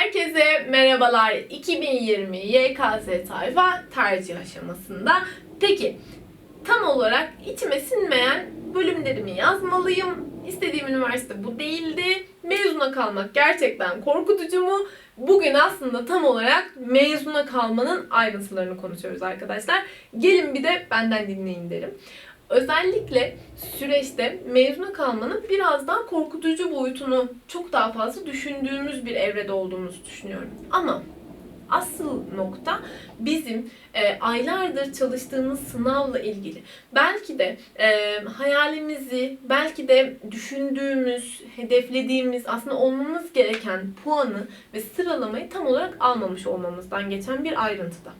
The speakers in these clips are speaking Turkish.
Herkese merhabalar. 2020 YKS tayfa tercih aşamasında. Peki tam olarak içime sinmeyen bölümlerimi yazmalıyım. İstediğim üniversite bu değildi. Mezuna kalmak gerçekten korkutucu mu? Bugün aslında tam olarak mezuna kalmanın ayrıntılarını konuşuyoruz arkadaşlar. Gelin bir de benden dinleyin derim. Özellikle süreçte mezuna kalmanın biraz daha korkutucu boyutunu çok daha fazla düşündüğümüz bir evrede olduğumuzu düşünüyorum. Ama asıl nokta bizim e, aylardır çalıştığımız sınavla ilgili. Belki de e, hayalimizi, belki de düşündüğümüz, hedeflediğimiz, aslında olmamız gereken puanı ve sıralamayı tam olarak almamış olmamızdan geçen bir ayrıntıda.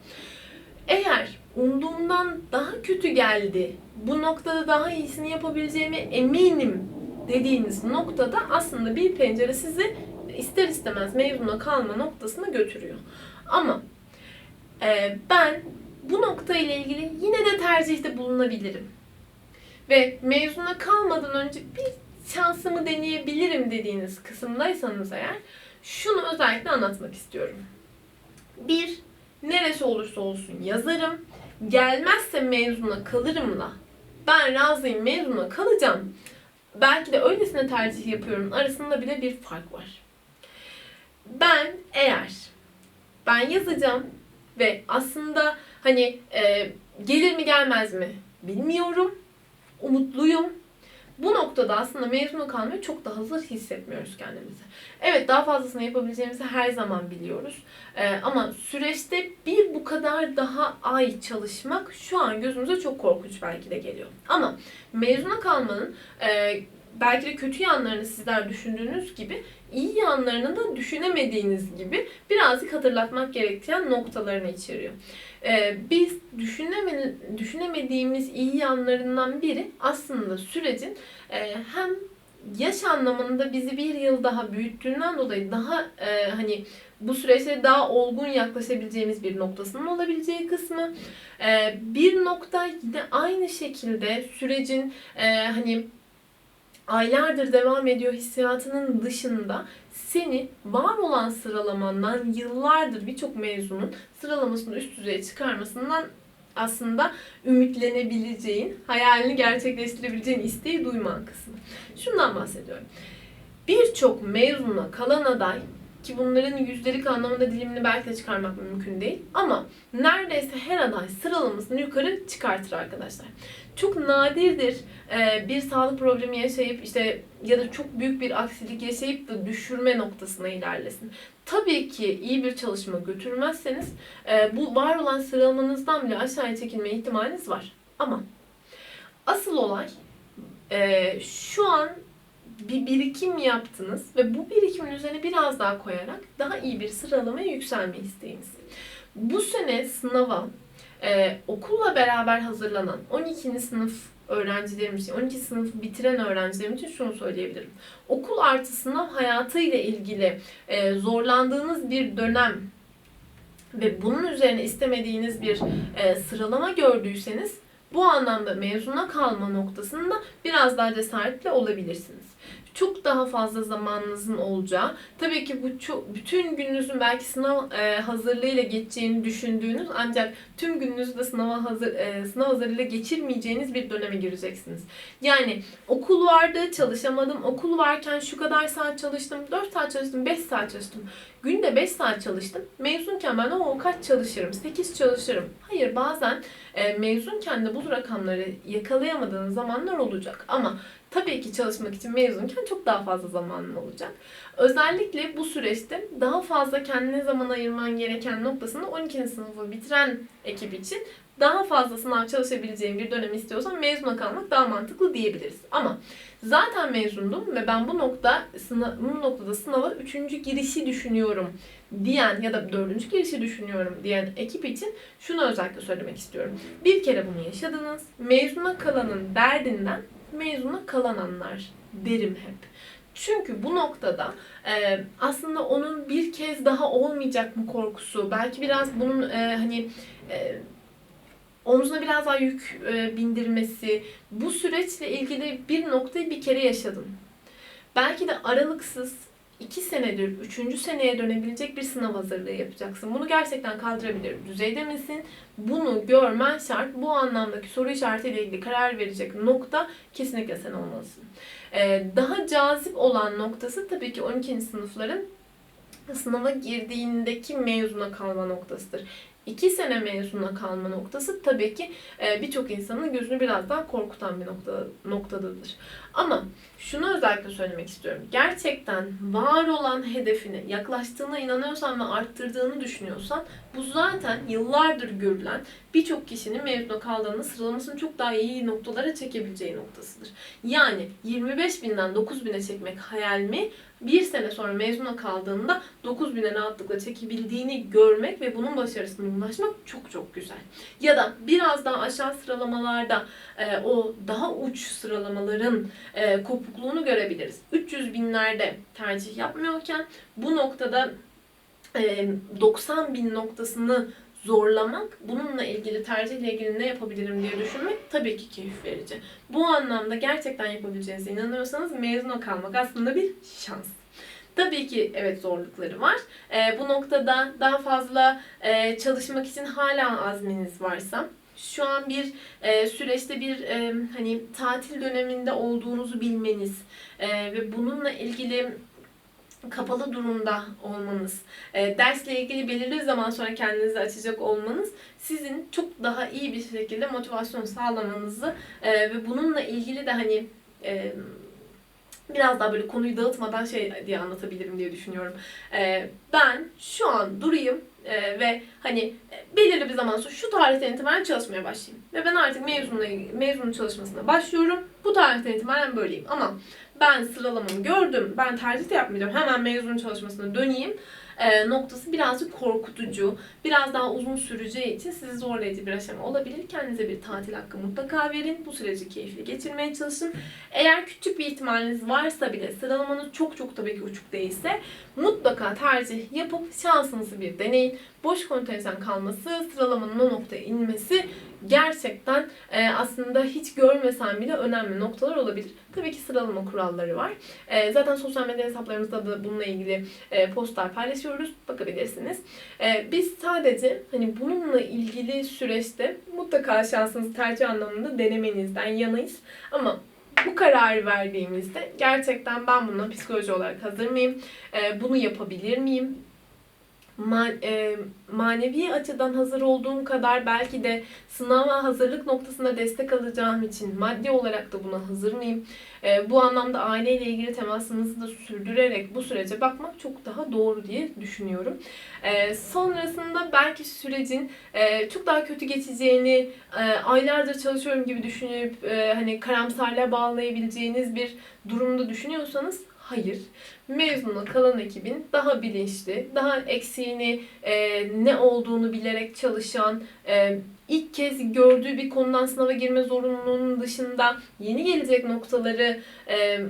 Eğer umduğumdan daha kötü geldi, bu noktada daha iyisini yapabileceğime eminim dediğiniz noktada aslında bir pencere sizi ister istemez mezuna kalma noktasına götürüyor. Ama e, ben bu nokta ile ilgili yine de tercihte bulunabilirim. Ve mezuna kalmadan önce bir şansımı deneyebilirim dediğiniz kısımdaysanız eğer şunu özellikle anlatmak istiyorum. Bir, neresi olursa olsun yazarım. Gelmezse mezuna kalırımla ben razıyım mezuna kalacağım. Belki de öylesine tercih yapıyorum arasında bile bir fark var. Ben eğer ben yazacağım ve aslında hani e, gelir mi gelmez mi bilmiyorum. Umutluyum. Bu noktada aslında mezuna kalmaya çok da hazır hissetmiyoruz kendimizi. Evet daha fazlasını yapabileceğimizi her zaman biliyoruz. Ee, ama süreçte bir bu kadar daha ay çalışmak şu an gözümüze çok korkunç belki de geliyor. Ama mezuna kalmanın e, belki de kötü yanlarını sizler düşündüğünüz gibi iyi yanlarını da düşünemediğiniz gibi birazcık hatırlatmak gereken noktalarını içeriyor. Ee, biz düşüneme, düşünemediğimiz iyi yanlarından biri aslında sürecin e, hem yaş anlamında bizi bir yıl daha büyüttüğünden dolayı daha e, hani bu süreçte daha olgun yaklaşabileceğimiz bir noktasının olabileceği kısmı. E, bir nokta yine aynı şekilde sürecin e, hani aylardır devam ediyor hissiyatının dışında seni var olan sıralamandan yıllardır birçok mezunun sıralamasını üst düzeye çıkarmasından aslında ümitlenebileceğin, hayalini gerçekleştirebileceğin isteği duyman kısmı. Şundan bahsediyorum. Birçok mezuna kalan aday ki bunların yüzdelik anlamında dilimini belki de çıkarmak mümkün değil. Ama neredeyse her aday sıralamasını yukarı çıkartır arkadaşlar. Çok nadirdir e, bir sağlık problemi yaşayıp işte ya da çok büyük bir aksilik yaşayıp da düşürme noktasına ilerlesin. Tabii ki iyi bir çalışma götürmezseniz e, bu var olan sıralamanızdan bile aşağıya çekilme ihtimaliniz var. Ama asıl olay e, şu an bir birikim yaptınız ve bu birikimin üzerine biraz daha koyarak daha iyi bir sıralamaya yükselme isteğiniz. Bu sene sınava e, okulla beraber hazırlanan 12. sınıf öğrencilerim için, 12 sınıf bitiren öğrencilerim için şunu söyleyebilirim. Okul artı sınav hayatıyla ilgili e, zorlandığınız bir dönem ve bunun üzerine istemediğiniz bir e, sıralama gördüyseniz bu anlamda mezuna kalma noktasında biraz daha cesaretli olabilirsiniz. Çok daha fazla zamanınızın olacağı, tabii ki bu çok, bütün gününüzün belki sınav e, hazırlığıyla geçeceğini düşündüğünüz ancak tüm gününüzü de sınava hazır, e, sınav hazırlığıyla geçirmeyeceğiniz bir döneme gireceksiniz. Yani okul vardı, çalışamadım, okul varken şu kadar saat çalıştım, 4 saat çalıştım, 5 saat çalıştım. Günde 5 saat çalıştım. Mezunken ben o kaç çalışırım? 8 çalışırım. Hayır bazen e, mezunken de bu rakamları yakalayamadığınız zamanlar olacak. Ama tabii ki çalışmak için mezunken çok daha fazla zamanın olacak. Özellikle bu süreçte daha fazla kendine zaman ayırman gereken noktasında 12. sınıfı bitiren ekip için daha fazla sınav çalışabileceğin bir dönem istiyorsan mezuna kalmak daha mantıklı diyebiliriz. Ama zaten mezundum ve ben bu nokta sınav, bu noktada sınava üçüncü girişi düşünüyorum diyen ya da dördüncü girişi düşünüyorum diyen ekip için şunu özellikle söylemek istiyorum. Bir kere bunu yaşadınız. Mezuna kalanın derdinden mezuna kalananlar derim hep. Çünkü bu noktada e, aslında onun bir kez daha olmayacak mı korkusu, belki biraz bunun e, hani e, omzuna biraz daha yük e, bindirmesi, bu süreçle ilgili bir noktayı bir kere yaşadın. Belki de aralıksız 2 senedir 3. seneye dönebilecek bir sınav hazırlığı yapacaksın. Bunu gerçekten kaldırabilir düzeyde misin? Bunu görmen şart. Bu anlamdaki soru işaretiyle ilgili karar verecek nokta kesinlikle sen olmalısın. Ee, daha cazip olan noktası tabii ki 12. sınıfların sınava girdiğindeki mezuna kalma noktasıdır. 2 sene mezuna kalma noktası tabii ki e, birçok insanın gözünü biraz daha korkutan bir nokta, noktadadır. Ama şunu özellikle söylemek istiyorum. Gerçekten var olan hedefine yaklaştığına inanıyorsan ve arttırdığını düşünüyorsan bu zaten yıllardır görülen birçok kişinin mezuna kaldığında sıralamasını çok daha iyi noktalara çekebileceği noktasıdır. Yani 25 binden 9 bine çekmek hayal mi? Bir sene sonra mezuna kaldığında 9 bine rahatlıkla çekebildiğini görmek ve bunun başarısına ulaşmak çok çok güzel. Ya da biraz daha aşağı sıralamalarda e, o daha uç sıralamaların e, kopukluğunu görebiliriz. 300 binlerde tercih yapmıyorken bu noktada e, 90 bin noktasını zorlamak, bununla ilgili tercihle ilgili ne yapabilirim diye düşünmek tabii ki keyif verici. Bu anlamda gerçekten yapabileceğinize inanıyorsanız mezuna kalmak aslında bir şans. Tabii ki evet zorlukları var. E, bu noktada daha fazla e, çalışmak için hala azminiz varsa şu an bir e, süreçte bir e, hani tatil döneminde olduğunuzu bilmeniz e, ve bununla ilgili kapalı durumda olmanız, e, dersle ilgili belirli zaman sonra kendinizi açacak olmanız sizin çok daha iyi bir şekilde motivasyon sağlamanızı e, ve bununla ilgili de hani e, biraz daha böyle konuyu dağıtmadan şey diye anlatabilirim diye düşünüyorum. E, ben şu an durayım e, ve hani e, belirli bir zaman sonra şu tarihten itibaren çalışmaya başlayayım. Ve ben artık mezunla, mezunun çalışmasına başlıyorum. Bu tarihten itibaren böyleyim. Ama ben sıralamamı gördüm, ben tercih de yapmayacağım, hemen mezun çalışmasına döneyim e, noktası birazcık korkutucu, biraz daha uzun süreceği için sizi zorlayıcı bir aşama olabilir. Kendinize bir tatil hakkı mutlaka verin. Bu süreci keyifli geçirmeye çalışın. Eğer küçük bir ihtimaliniz varsa bile sıralamanız çok çok tabii ki uçuk değilse mutlaka tercih yapıp şansınızı bir deneyin. Boş kontenjan kalması, sıralamanın o noktaya inmesi gerçekten e, aslında hiç görmesen bile önemli noktalar olabilir. Tabii ki sıralama kuralları var. E, zaten sosyal medya hesaplarımızda da bununla ilgili e, postlar paylaşıyoruz. Bakabilirsiniz. E, biz sadece hani bununla ilgili süreçte mutlaka şansınızı tercih anlamında denemenizden yanayız. Ama bu kararı verdiğimizde gerçekten ben buna psikoloji olarak hazır mıyım? E, bunu yapabilir miyim? Ma- e, manevi açıdan hazır olduğum kadar belki de sınava hazırlık noktasında destek alacağım için maddi olarak da buna hazır mıyım? E, bu anlamda aileyle ilgili temasınızı da sürdürerek bu sürece bakmak çok daha doğru diye düşünüyorum. E, sonrasında belki sürecin e, çok daha kötü geçeceğini, e, aylardır çalışıyorum gibi düşünüp e, hani karamsarlığa bağlayabileceğiniz bir durumda düşünüyorsanız Hayır. Mezuna kalan ekibin daha bilinçli, daha eksiğini, e, ne olduğunu bilerek çalışan, e, ilk kez gördüğü bir konudan sınava girme zorunluluğunun dışında yeni gelecek noktaları e,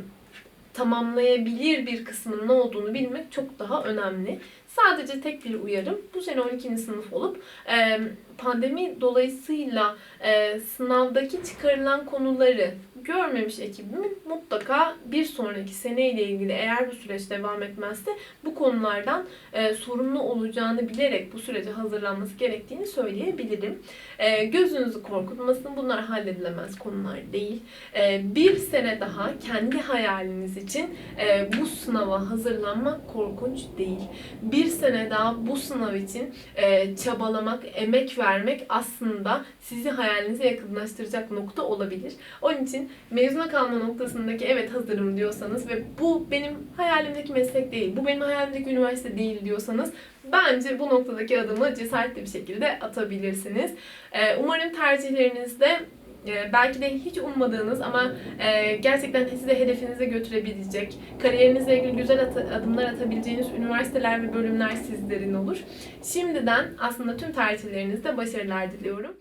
tamamlayabilir bir kısmının ne olduğunu bilmek çok daha önemli. Sadece tek bir uyarım. Bu sene 12. sınıf olup e, pandemi dolayısıyla e, sınavdaki çıkarılan konuları görmemiş ekibimin mutlaka bir sonraki seneyle ilgili eğer bu süreç devam etmezse bu konulardan e, sorumlu olacağını bilerek bu sürece hazırlanması gerektiğini söyleyebilirim. E, gözünüzü korkutmasın. Bunlar halledilemez konular değil. E, bir sene daha kendi hayaliniz için e, bu sınava hazırlanmak korkunç değil. Bir sene daha bu sınav için e, çabalamak, emek vermek aslında sizi hayalinize yakınlaştıracak nokta olabilir. Onun için mezuna kalma noktasındaki evet hazırım diyorsanız ve bu benim hayalimdeki meslek değil, bu benim hayalimdeki üniversite değil diyorsanız bence bu noktadaki adımı cesaretli bir şekilde atabilirsiniz. Ee, umarım tercihlerinizde e, belki de hiç ummadığınız ama e, gerçekten sizi hedefinize götürebilecek, kariyerinizle ilgili güzel adımlar atabileceğiniz üniversiteler ve bölümler sizlerin olur. Şimdiden aslında tüm tercihlerinizde başarılar diliyorum.